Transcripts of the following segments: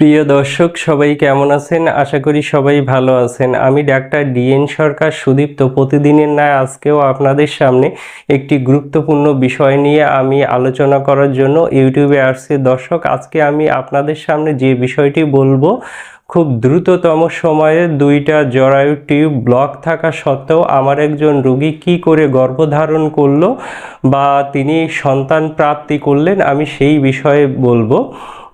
প্রিয় দর্শক, সবাই কেমন আছেন? আশা করি সবাই ভালো আছেন। আমি ডাক্তার ডিএন সরকার সুদীপ্ত প্রতিদিনের ন্যায় আজকেও আপনাদের সামনে একটি গুরুত্বপূর্ণ বিষয় নিয়ে আমি আলোচনা করার জন্য ইউটিউবে আসছি। দর্শক, আজকে আমি আপনাদের সামনে যে বিষয়টি বলব, খুব দ্রুততম সময়ে দুইটা জরায়ু টিউব ব্লক থাকা সত্ত্বেও আমার একজন রোগী কি করে গর্ভধারণ করল বা তিনি সন্তান প্রাপ্তি করলেন, আমি সেই বিষয়ে বলব।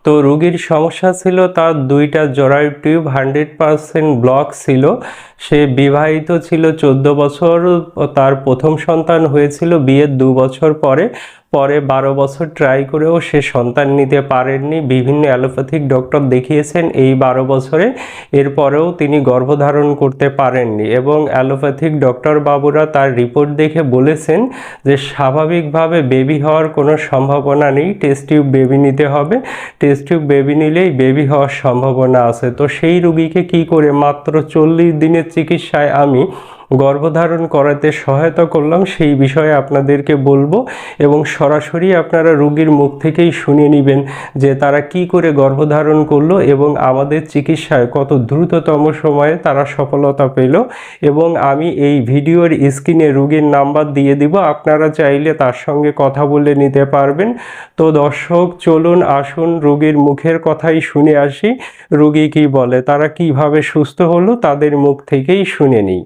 তো রোগীর সমস্যা ছিল, তার দুইটা জরায়ু টিউব হান্ড্রেড পারসেন্ট ব্লক ছিল। সে বিবাহিত ছিল চোদ্দ বছর তার প্রথম সন্তান হয়েছিল বিয়ের দু বছর পরে। পরে বারো বছর ট্রাই করেও সে সন্তান নিতে পারেননি। বিভিন্ন অ্যালোপ্যাথিক ডক্টর দেখিয়েছেন এই বারো বছরে এরপরেও তিনি গর্ভধারণ করতে পারেননি এবং অ্যালোপ্যাথিক ডক্টর বাবুরা তার রিপোর্ট দেখে বলেছেন যে স্বাভাবিকভাবে বেবি হওয়ার কোনো সম্ভাবনা নেই, টেস্ট টিউব বেবি নিতে হবে। টেস্ট টিউব বেবি নিলেই বেবি হওয়ার সম্ভাবনা আছে। তো সেই রুগীকে কি করে মাত্র চল্লিশ দিনের চিকিৎসায় আমি গর্ভধারণ করাতে সহায়তা করলাম, সেই বিষয়ে আপনাদেরকে বলব এবং সরাসরি আপনারা রোগীর মুখ থেকেই শুনে নেবেন যে তারা কি করে গর্ভধারণ করল এবং আমাদের চিকিৎসায় কত দ্রুততম সময়ে তারা সফলতা পেল এবং আমি এই ভিডিওর স্ক্রিনে রোগীর নাম্বার দিয়ে দিব, আপনারা চাইলে তার সঙ্গে কথা বলে নিতে পারবেন। তো দর্শক, চলুন, আসুন, রোগীর মুখের কথাই শুনে আসি। রোগী কি বলে, তারা কীভাবে সুস্থ হলো তাদের মুখ থেকেই শুনে নিই।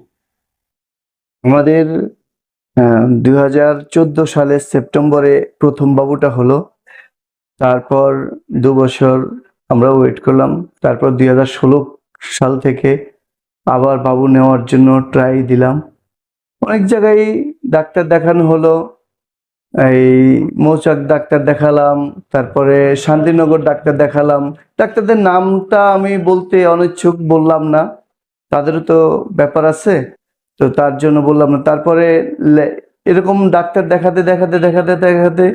আমাদের দুই হাজার চোদ্দ সালের সেপ্টেম্বরে প্রথম বাবুটা হলো। তারপর দু বছর আমরা ওয়েট করলাম। তারপর দুই হাজার ষোলো সাল থেকে আবার বাবু নেওয়ার জন্য ট্রাই দিলাম। অনেক জায়গায় ডাক্তার দেখানো হলো। এই মৌচাক ডাক্তার দেখালাম, তারপরে শান্তিনগর ডাক্তার দেখালাম। ডাক্তারদের নামটা আমি বলতে অনিচ্ছুক বললাম না। তাদেরও তো ব্যাপার আছে। তো তার জন্য বললাম না। তারপরে এরকম ডাক্তার দেখাতে দেখাতে দেখাতে দেখাতে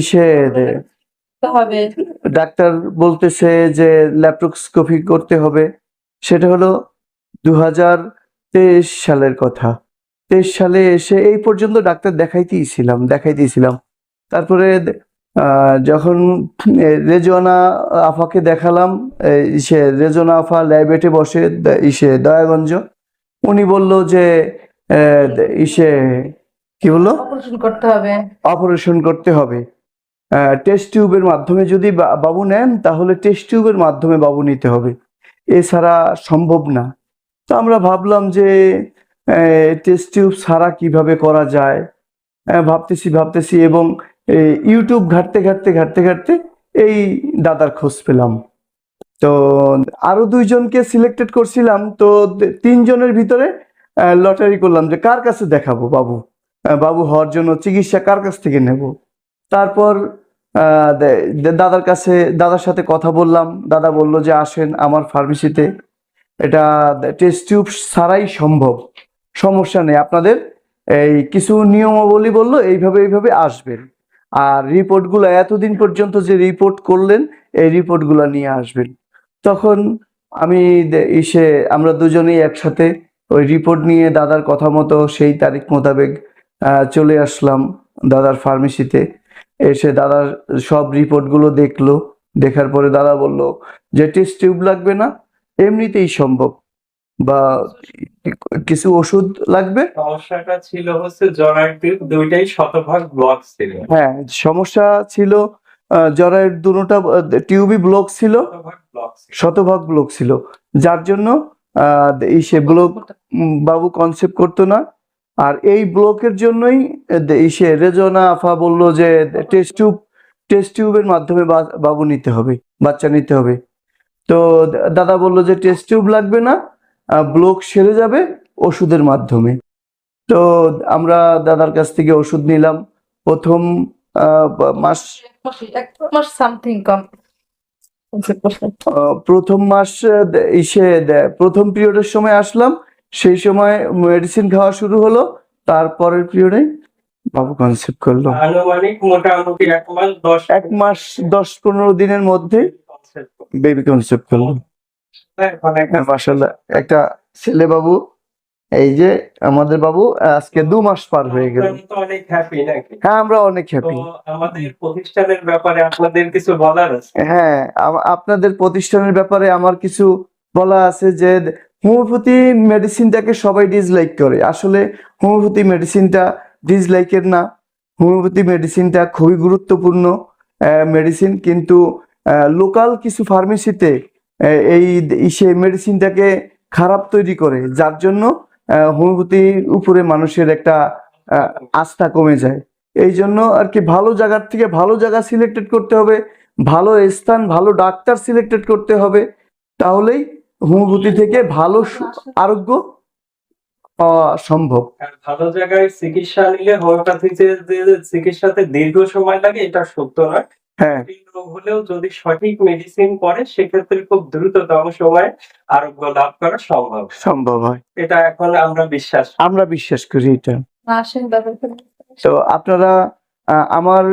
ইসে হবে। ডাক্তার বলতেছে যে ল্যাপ্রোস্কোপি করতে হবে। সেটা হলো দু হাজার তেইশ সালের কথা। তেইশ সালে এসে এই পর্যন্ত ডাক্তার দেখাইতেই ছিলাম দেখাইতেই ছিলাম। তারপরে আহ, যখন এ, রেজওয়ানা আফাকে দেখালাম এ, ইসে রেজওয়ানা আফা ল্যাবেটে বসে ইসে দয়াগঞ্জ। উনি বলল যে ইসে কি বলল? অপারেশন করতে হবে। অপারেশন করতে হবে। টেস্ট টিউবের মাধ্যমে যদি বাবু নেন তাহলে টেস্ট টিউবের মাধ্যমে বাবু নিতে হবে। এছাড়া সম্ভব না। তো আমরা ভাবলাম যে টেস্ট টিউব ছাড়া কীভাবে করা যায়? ভাবতেছি ভাবতেছি এবং ইউটিউব ঘাটতে ঘাটতে ঘাটতে ঘাটতে এই দাদার খোঁজ পেলাম। তো আরও দুইজনকে সিলেক্টেড করছিলাম, তো তিনজনের ভিতরে লটারি করলাম যে কার কাছে দেখাবো বাবু? বাবু হওয়ার জন্য চিকিৎসা কার কাছ থেকে নেব? তারপর দাদার কাছে, দাদার সাথে কথা বললাম। দাদা বলল যে আসেন আমার ফার্মেসিতে এটা টেস্ট টিউব ছাড়াই সম্ভব। সমস্যা নেই, আপনাদের এই কিছু নিয়মাবলী বলল, এইভাবে এইভাবে আসবেন। আর রিপোর্টগুলো এতদিন পর্যন্ত যে রিপোর্ট করলেন, এই রিপোর্টগুলো নিয়ে আসবেন। তখন আমি ইসে আমরা দুজনেই একসাথে ওই রিপোর্ট নিয়ে দাদার কথা মতো সেই তারিখ মোতাবেক চলে আসলাম দাদার ফার্মেসিতে এসে দাদার সব রিপোর্টগুলো দেখল। দেখার পরে দাদা বলল যে টেস্ট টিউব লাগবে না? এমনিতেই সম্ভব। বা কিছু ওষুধ লাগবে? সমস্যাটা ছিল হচ্ছে জরায়ু টিউব দুইটাই শতভাগ ব্লক ছিল। হ্যাঁ সমস্যা ছিল জরায়ুর দুটোটা টিউবই ব্লক ছিল। শতভাগ ব্লক ছিল। যার জন্য এই সে ব্লক বাবু কনসেপ্ট করতো না। আর এই ব্লকের জন্যই সে রেজনা আফা বলল যে টেস্ট টিউব টেস্ট টিউবের মাধ্যমে বাবু নিতে হবে, বাচ্চা নিতে হবে। তো দাদা বলল যে টেস্ট টিউব লাগবে না ব্লক সেরে যাবে ওষুধের মাধ্যমে। তো আমরা দাদার কাছ থেকে ওষুধ নিলাম। প্রথম মাস মাস সামথিং কম প্রথম মাস ইসে প্রথম পিরিয়ডের সময় আসলাম। সেই সময় মেডিসিন খাওয়া শুরু হলো। তারপরের পিরিয়ডে বাবু কনসেপ্ট করল। আনুমানিক মোটামুটি এক মাস দশ এক মাস দশ পনেরো দিনের মধ্যে বেবি কনসেপ্ট করল। এখন মাসাল্লাহ একটা ছেলে বাবু এই যে আমাদের বাবু আজকে দু মাস পার হয়ে গেল। আপনারা অনেক হ্যাপি নাকি? হ্যাঁ আমরা অনেক হ্যাপি আমাদের প্রতিষ্ঠানের ব্যাপারে আপনাদের কিছু বলার আছে? হ্যাঁ আপনাদের প্রতিষ্ঠানের ব্যাপারে আমার কিছু বলা আছে যে হোমিওপ্যাথি মেডিসিনটাকে সবাই ডিসলাইক করে। আসলে হোমিওপ্যাথি মেডিসিনটা ডিসলাইকের না। হোমিওপ্যাথি মেডিসিনটা খুবই গুরুত্বপূর্ণ মেডিসিন কিন্তু লোকাল কিছু ফার্মেসিতে এই সে মেডিসিনটাকে খারাপ তৈরি করে। যার জন্য হোমিওপ্যাথির উপরে মানুষের একটা আস্থা কমে যায়। এই জন্য আর কি ভালো জায়গার থেকে ভালো জায়গা সিলেক্টেড করতে হবে, ভালো স্থান, ভালো ডাক্তার সিলেক্টেড করতে হবে, তাহলেই হোমিওপ্যাথি থেকে ভালো আরোগ্য পাওয়া সম্ভব। ভালো জায়গায় চিকিৎসা নিলে হোমিওপ্যাথিতে চিকিৎসাতে দীর্ঘ সময় লাগে, এটা সত্য নয়। হ্যাঁ। জটিল রোগ হলেও যদি সঠিক মেডিসিন পড়ে সেক্ষেত্রে খুব দ্রুততম সময়ে আরোগ্য লাভ করা সম্ভব। সম্ভব হয়। এটা এখন আমরা বিশ্বাস আমরা বিশ্বাস করি এটা। করে। তো আপনারা আহ, আমার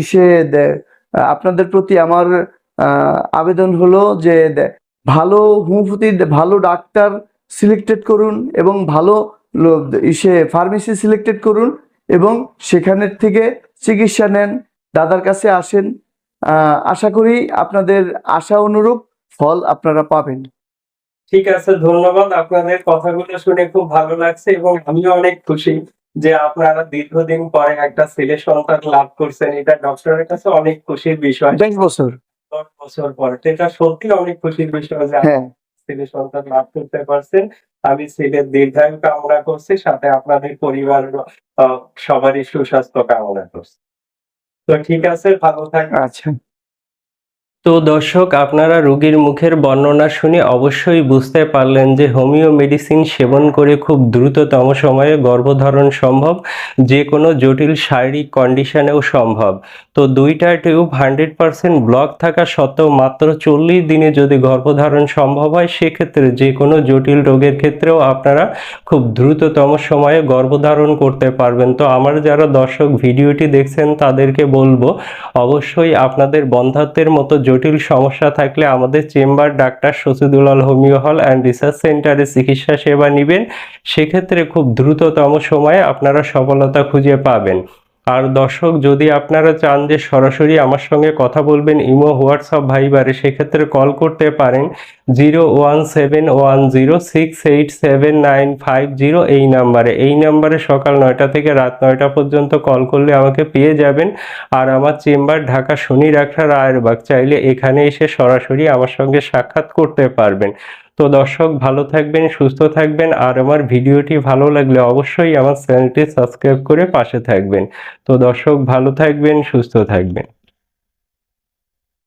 ইসে আপনাদের প্রতি আমার আহ, আবেদন হলো যে ভালো হোমিওপ্যাথি ভালো ডাক্তার সিলেক্টেড করুন এবং ভালো ইসে ফার্মেসি সিলেক্টেড করুন এবং সেখানের থেকে চিকিৎসা নেন দাদার কাছে আসেন আশা করি আপনাদের আশা অনুরূপ ফল আপনারা পাবেন। ঠিক আছে ধন্যবাদ। আপনাদের কথাগুলো শুনে খুব ভালো লাগছে এবং আমিও অনেক খুশি যে আপনারা দীর্ঘদিন পরে একটা ছেলে সন্তান লাভ করছেন। এটা ডক্টরের কাছে অনেক খুশির বিষয়। দশ বছর। দশ বছর পরে। এটা সত্যি অনেক খুশির বিষয় যে হ্যাঁ। ছেলে সন্তান লাভ করতে পারছেন। আমি ছেলের দীর্ঘায়ু কামনা করছি সাথে আপনাদের পরিবার সবারই সুস্বাস্থ্য কামনা করছি। তো ঠিক আছে ভালো থাকবেন। আচ্ছা। তো দর্শক, আপনারা রোগীর মুখের বর্ণনা শুনে অবশ্যই বুঝতে পারলেন যে হোমিও মেডিসিন সেবন করে খুব দ্রুততম সময়ে গর্ভধারণ সম্ভব, যে কোনো জটিল শারীরিক কন্ডিশনেও সম্ভব। তো দুইটা টিউব হান্ড্রেড পার্সেন্ট ব্লক থাকা সত্ত্বেও মাত্র চল্লিশ দিনে যদি গর্ভধারণ সম্ভব হয়, সেক্ষেত্রে যে কোনো জটিল রোগের ক্ষেত্রেও আপনারা খুব দ্রুততম সময়ে গর্ভধারণ করতে পারবেন। তো আমার যারা দর্শক ভিডিওটি দেখছেন, তাদেরকে বলব, অবশ্যই আপনাদের বন্ধাত্বের মতো জটিল সমস্যা থাকলে আমাদের chamber, doctor Shashidulal homeo hall and research সেন্টারে চিকিৎসা সেবা নেবেন। সেক্ষেত্রে খুব দ্রুততম সময়ে আপনারা সফলতা খুঁজে পাবেন। আর দর্শক, যদি আপনারা চান যে সরাসরি আমার সঙ্গে কথা বলবেন ইমো, হোয়াটসঅ্যাপ, ভাইবারে, সেক্ষেত্রে কল করতে পারেন zero one seven one zero six eight seven nine five zero এই নাম্বারে। এই নাম্বারে সকাল নয়টা থেকে রাত নয়টা পর্যন্ত কল করলে আমাকে পেয়ে যাবেন। আর আমার চেম্বার ঢাকা শনি রাখা রায়েরবাগ, চাইলে এখানে এসে সরাসরি আমার সঙ্গে সাক্ষাৎ করতে পারবেন। তো দর্শক, ভালো থাকবেন, সুস্থ থাকবেন। আর আমার ভিডিওটি ভালো লাগলে অবশ্যই আমার চ্যানেলটি সাবস্ক্রাইব করে পাশে থাকবেন। তো দর্শক, ভালো থাকবেন, সুস্থ থাকবেন।